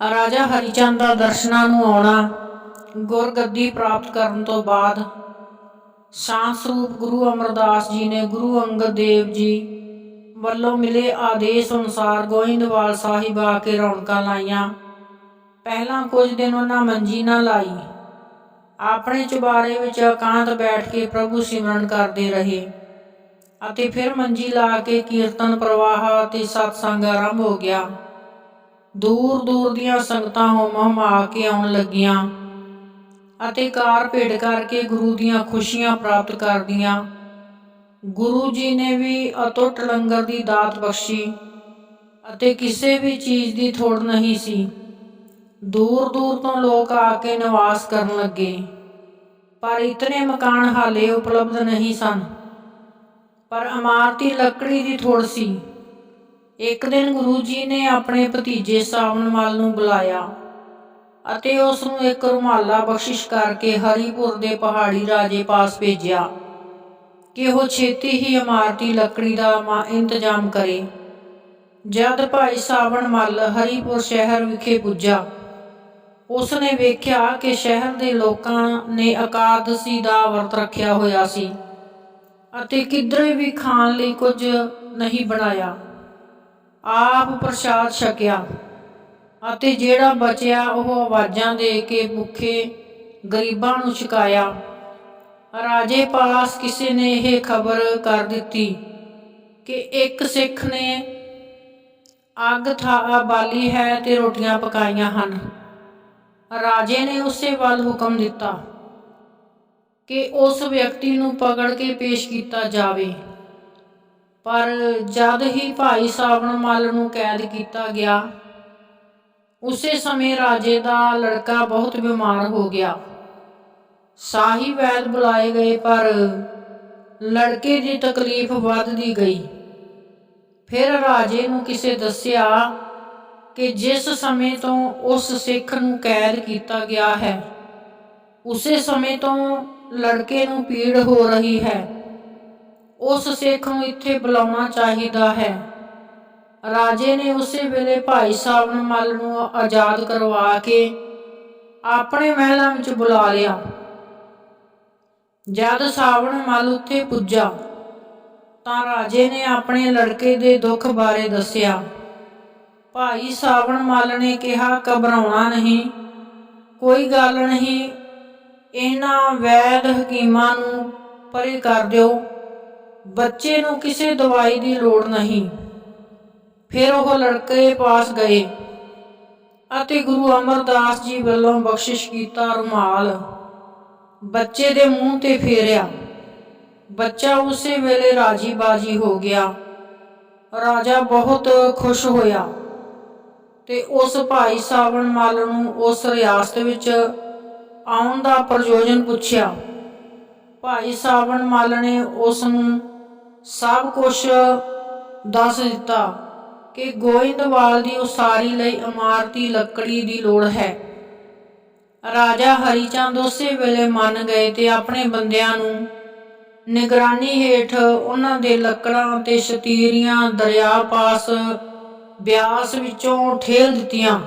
ਰਾਜਾ ਹਰੀਚੰਦ ਦਾ ਦਰਸ਼ਨਾਂ ਨੂੰ ਆਉਣਾ ਗੁਰਗੱਦੀ ਪ੍ਰਾਪਤ ਕਰਨ ਤੋਂ ਬਾਅਦ ਸ਼ਾਂਤ ਸਰੂਪ ਗੁਰੂ ਅਮਰਦਾਸ ਜੀ ਨੇ ਗੁਰੂ ਅੰਗਦ ਦੇਵ ਜੀ ਵੱਲੋਂ ਮਿਲੇ ਆਦੇਸ਼ ਅਨੁਸਾਰ ਗੋਇੰਦਵਾਲ ਸਾਹਿਬ ਆ ਕੇ ਰੌਣਕਾਂ ਲਾਈਆਂ। ਪਹਿਲਾਂ ਕੁਝ ਦਿਨ ਉਹਨਾਂ ਮੰਜੀ ਨਾ ਲਾਈ। ਆਪਣੇ ਚੁਬਾਰੇ ਵਿੱਚ ਇਕਾਂਤ ਬੈਠ ਕੇ ਪ੍ਰਭੂ ਸਿਮਰਨ ਕਰਦੇ ਰਹੇ ਅਤੇ ਫਿਰ ਮੰਜੀ ਲਾ ਕੇ ਕੀਰਤਨ, ਪ੍ਰਵਾਹ ਅਤੇ ਸਤਸੰਗ ਆਰੰਭ ਹੋ ਗਿਆ। ਦੂਰ ਦੂਰ ਦੀਆਂ ਸੰਗਤਾਂ ਹੋਮ ਆ ਕੇ ਆਉਣ ਲੱਗੀਆਂ ਅਤੇ ਕਾਰ ਭੇਡ ਕਰਕੇ ਗੁਰੂ ਦੀਆਂ ਖੁਸ਼ੀਆਂ ਪ੍ਰਾਪਤ ਕਰਦੀਆਂ। ਗੁਰੂ ਜੀ ਨੇ ਵੀ ਅਤੁੱਟ ਲੰਗਰ ਦੀ ਦਾਤ ਬਖਸ਼ੀ ਅਤੇ ਕਿਸੇ ਵੀ ਚੀਜ਼ ਦੀ ਥੋੜ ਨਹੀਂ ਸੀ। ਦੂਰ ਦੂਰ ਤੋਂ ਲੋਕ ਆ ਕੇ ਨਿਵਾਸ ਕਰਨ ਲੱਗੇ, ਪਰ ਇਤਨੇ ਮਕਾਨ ਹਾਲੇ ਉਪਲਬਧ ਨਹੀਂ ਸਨ। ਪਰ ਇਮਾਰਤੀ ਲੱਕੜੀ ਦੀ ਥੋੜ ਸੀ। ਇੱਕ ਦਿਨ ਗੁਰੂ ਜੀ ਨੇ ਆਪਣੇ ਭਤੀਜੇ ਸਾਵਣ ਮਲ ਨੂੰ ਬੁਲਾਇਆ ਅਤੇ ਉਸ ਨੂੰ ਇੱਕ ਰੁਮਾਲਾ ਬਖਸ਼ਿਸ਼ ਕਰਕੇ ਹਰੀਪੁਰ ਦੇ ਪਹਾੜੀ ਰਾਜੇ ਪਾਸ ਭੇਜਿਆ ਕਿ ਉਹ ਛੇਤੀ ਹੀ ਇਮਾਰਤੀ ਲੱਕੜੀ ਦਾ ਮਾ- ਇੰਤਜ਼ਾਮ ਕਰੇ। ਜਦ ਭਾਈ ਸਾਵਣ ਮੱਲ ਹਰੀਪੁਰ ਸ਼ਹਿਰ ਵਿਖੇ ਪੁੱਜਾ ਉਸ ਨੇ ਵੇਖਿਆ ਕਿ ਸ਼ਹਿਰ ਦੇ ਲੋਕਾਂ ਨੇ ਇਕਾਦਸ਼ੀ ਦਾ ਵਰਤ ਰੱਖਿਆ ਹੋਇਆ ਸੀ ਅਤੇ ਕਿਧਰੇ ਵੀ ਖਾਣ ਲਈ ਕੁਝ ਨਹੀਂ ਬਣਾਇਆ। ਆਪ ਪ੍ਰਸ਼ਾਦ ਛਕਿਆ ਅਤੇ ਜਿਹੜਾ ਬਚਿਆ ਉਹ ਆਵਾਜ਼ਾਂ ਦੇ ਕੇ ਭੁੱਖੇ ਗਰੀਬਾਂ ਨੂੰ ਛਕਾਇਆ। ਰਾਜੇ ਪਾਸ ਕਿਸੇ ਨੇ ਇਹ ਖਬਰ ਕਰ ਦਿੱਤੀ ਕਿ ਇੱਕ ਸਿੱਖ ਨੇ ਅੱਗ ਥਾ ਬਾਲੀ ਹੈ ਤੇ ਰੋਟੀਆਂ ਪਕਾਈਆਂ ਹਨ। ਰਾਜੇ ਨੇ ਉਸੇ ਵੱਲ ਹੁਕਮ ਦਿੱਤਾ ਕਿ ਉਸ ਵਿਅਕਤੀ ਨੂੰ ਪਕੜ ਕੇ ਪੇਸ਼ ਕੀਤਾ ਜਾਵੇ। ਪਰ ਜਦ ਹੀ ਭਾਈ ਸਾਵਣ ਮੱਲ ਨੂੰ ਕੈਦ ਕੀਤਾ ਗਿਆ, ਉਸੇ ਸਮੇਂ ਰਾਜੇ ਦਾ ਲੜਕਾ ਬਹੁਤ ਬਿਮਾਰ ਹੋ ਗਿਆ। ਸਾਹੀ ਵੈਦ ਬੁਲਾਏ ਗਏ, ਪਰ ਲੜਕੇ ਦੀ ਤਕਲੀਫ ਵੱਧਦੀ ਗਈ। ਫਿਰ ਰਾਜੇ ਨੂੰ ਕਿਸੇ ਦੱਸਿਆ ਕਿ ਜਿਸ ਸਮੇਂ ਤੋਂ ਉਸ ਸਿੱਖ ਨੂੰ ਕੈਦ ਕੀਤਾ ਗਿਆ ਹੈ, ਉਸੇ ਸਮੇਂ ਤੋਂ ਲੜਕੇ ਨੂੰ ਪੀੜ ਹੋ ਰਹੀ ਹੈ। ਉਸ ਸਿੱਖ ਨੂੰ ਇੱਥੇ ਬੁਲਾਉਣਾ ਚਾਹੀਦਾ ਹੈ। ਰਾਜੇ ਨੇ ਉਸੇ ਵੇਲੇ ਭਾਈ ਸਾਹਿਬ ਨੂੰ ਮੱਲ ਨੂੰ ਆਜ਼ਾਦ ਕਰਵਾ ਕੇ ਆਪਣੇ ਮਹਿਲਾਂ ਵਿੱਚ ਬੁਲਾ ਲਿਆ। ਜਦ ਸਾਵਣ ਮੱਲ ਉੱਥੇ ਪੁੱਜਾ, ਤਾਂ ਰਾਜੇ ਨੇ ਆਪਣੇ ਲੜਕੇ ਦੇ ਦੁੱਖ ਬਾਰੇ ਦੱਸਿਆ। ਭਾਈ ਸਾਵਣ ਮੱਲ ਨੇ ਕਿਹਾ, ਘਬਰਾਉਣਾ ਨਹੀਂ, ਕੋਈ ਗੱਲ ਨਹੀਂ, ਇਹਨਾਂ ਵੈਦ ਹਕੀਮਾਂ ਨੂੰ ਪਰੇ ਕਰ ਦਿਓ। ਬੱਚੇ ਨੂੰ ਕਿਸੇ ਦਵਾਈ ਦੀ ਲੋੜ ਨਹੀਂ। ਫਿਰ ਉਹ ਲੜਕੇ ਪਾਸ ਗਏ ਅਤੇ ਗੁਰੂ ਅਮਰਦਾਸ ਜੀ ਵੱਲੋਂ ਬਖਸ਼ਿਸ਼ ਕੀਤਾ ਰੁਮਾਲ। ਬੱਚੇ ਦੇ ਮੂੰਹ ਤੇ ਫੇਰਿਆ। ਬੱਚਾ ਉਸੇ ਵੇਲੇ ਰਾਜੀ ਬਾਜੀ ਹੋ ਗਿਆ। ਰਾਜਾ ਬਹੁਤ ਖੁਸ਼ ਹੋਇਆ ਤੇ ਉਸ ਭਾਈ ਸਾਵਣ ਮੱਲ ਨੂੰ ਉਸ ਰਿਆਸਤ ਵਿੱਚ ਆਉਣ ਦਾ ਪ੍ਰਯੋਜਨ ਪੁੱਛਿਆ। ਭਾਈ ਸਾਵਣ ਮੱਲ ਨੇ ਉਸ ਨੂੰ ਸਭ ਕੁਝ ਦੱਸ ਦਿੱਤਾ ਕਿ ਗੋਇੰਦਵਾਲ ਦੀ ਉਸਾਰੀ ਲਈ ਇਮਾਰਤੀ ਲੱਕੜੀ ਦੀ ਲੋੜ ਹੈ। ਰਾਜਾ ਹਰੀਚੰਦ ਉਸੇ ਵੇਲੇ ਮੰਨ ਗਏ ਤੇ ਆਪਣੇ ਬੰਦਿਆਂ ਨੂੰ ਨਿਗਰਾਨੀ ਹੇਠ ਉਹਨਾਂ ਦੇ ਲੱਕੜਾਂ ਤੇ ਸ਼ਤੀਰੀਆਂ ਦਰਿਆ ਪਾਸ ਬਿਆਸ ਵਿੱਚੋਂ ਠੇਲ ਦਿੱਤੀਆਂ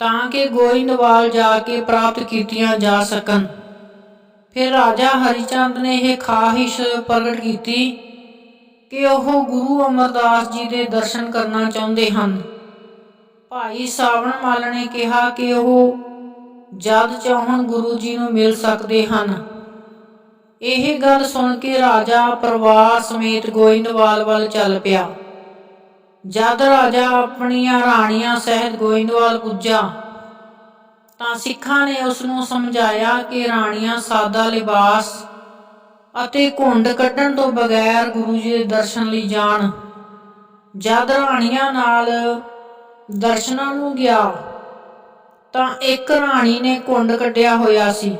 ਤਾਂ ਕਿ ਗੋਇੰਦਵਾਲ ਜਾ ਕੇ ਪ੍ਰਾਪਤ ਕੀਤੀਆਂ ਜਾ ਸਕਣ। ਫਿਰ ਰਾਜਾ ਹਰੀਚੰਦ ਨੇ ਇਹ ਖਾਹਿਸ਼ ਪ੍ਰਗਟ ਕੀਤੀ ਕਿ ਉਹ ਗੁਰੂ ਅਮਰਦਾਸ ਜੀ ਦੇ ਦਰਸ਼ਨ ਕਰਨਾ ਚਾਹੁੰਦੇ ਹਨ। ਭਾਈ ਸਾਵਣ ਮੱਲ ਨੇ ਕਿਹਾ ਕਿ ਉਹ ਜਦ ਚਾਹਣ ਗੁਰੂ ਜੀ ਨੂੰ ਮਿਲ ਸਕਦੇ ਹਨ। ਇਹ ਗੱਲ ਸੁਣ ਕੇ ਰਾਜਾ ਪਰਿਵਾਰ ਸਮੇਤ ਗੋਇੰਦਵਾਲ ਵੱਲ ਚੱਲ ਪਿਆ। ਜਦ ਰਾਜਾ ਆਪਣੀਆਂ ਰਾਣੀਆਂ ਸਹਿਤ ਗੋਇੰਦਵਾਲ ਪੁੱਜਾ ਤਾਂ ਸਿੱਖਾਂ ਨੇ ਉਸ ਨੂੰ ਸਮਝਾਇਆ ਕਿ ਰਾਣੀਆਂ ਸਾਦਾ ਲਿਬਾਸ ਅਤੇ ਘੁੰਡ ਕੱਢਣ ਤੋਂ ਬਗੈਰ ਗੁਰੂ ਜੀ ਦੇ ਦਰਸ਼ਨ ਲਈ ਜਾਣ। ਜਦ ਰਾਣੀਆਂ ਨਾਲ ਦਰਸ਼ਨਾਂ ਨੂੰ ਗਿਆ, ਤਾਂ ਇੱਕ ਰਾਣੀ ਨੇ ਘੁੰਡ ਕੱਢਿਆ ਹੋਇਆ ਸੀ।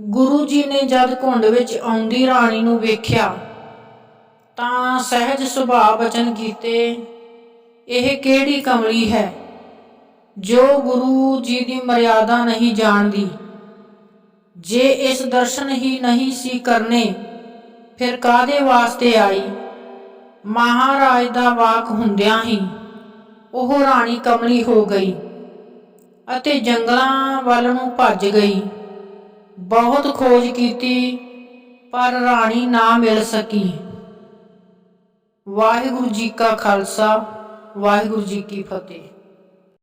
ਗੁਰੂ ਜੀ ਨੇ ਜਦ ਘੁੰਡ ਵਿੱਚ ਆਉਂਦੀ ਰਾਣੀ ਨੂੰ ਵੇਖਿਆ, ਤਾਂ ਸਹਿਜ ਸੁਭਾਅ ਬਚਨ ਕੀਤੇ, ਇਹ ਕਿਹੜੀ ਕਮਲੀ ਹੈ? ਜੋ ਗੁਰੂ ਜੀ ਦੀ ਮਰਿਆਦਾ ਨਹੀਂ ਜਾਣਦੀ, ਜੇ ਇਸ ਦਰਸ਼ਨ ਹੀ ਨਹੀਂ ਸੀ ਕਰਨੇ, ਫਿਰ ਕਾਦੇ ਵਾਸਤੇ ਆਈ? ਮਹਾਰਾਜ ਦਾ ਵਾਕ ਹੁੰਦਿਆਂ ਹੀ ਉਹ ਰਾਣੀ ਕਮਲੀ ਹੋ ਗਈ ਅਤੇ ਜੰਗਲਾਂ ਵੱਲ ਨੂੰ ਭੱਜ ਗਈ। ਬਹੁਤ ਖੋਜ ਕੀਤੀ, ਪਰ ਰਾਣੀ ਨਾ ਮਿਲ ਸਕੀ। ਵਾਹਿਗੁਰੂ ਜੀ ਕਾ ਖਾਲਸਾ, ਵਾਹਿਗੁਰੂ ਜੀ ਕੀ ਫਤਿਹ।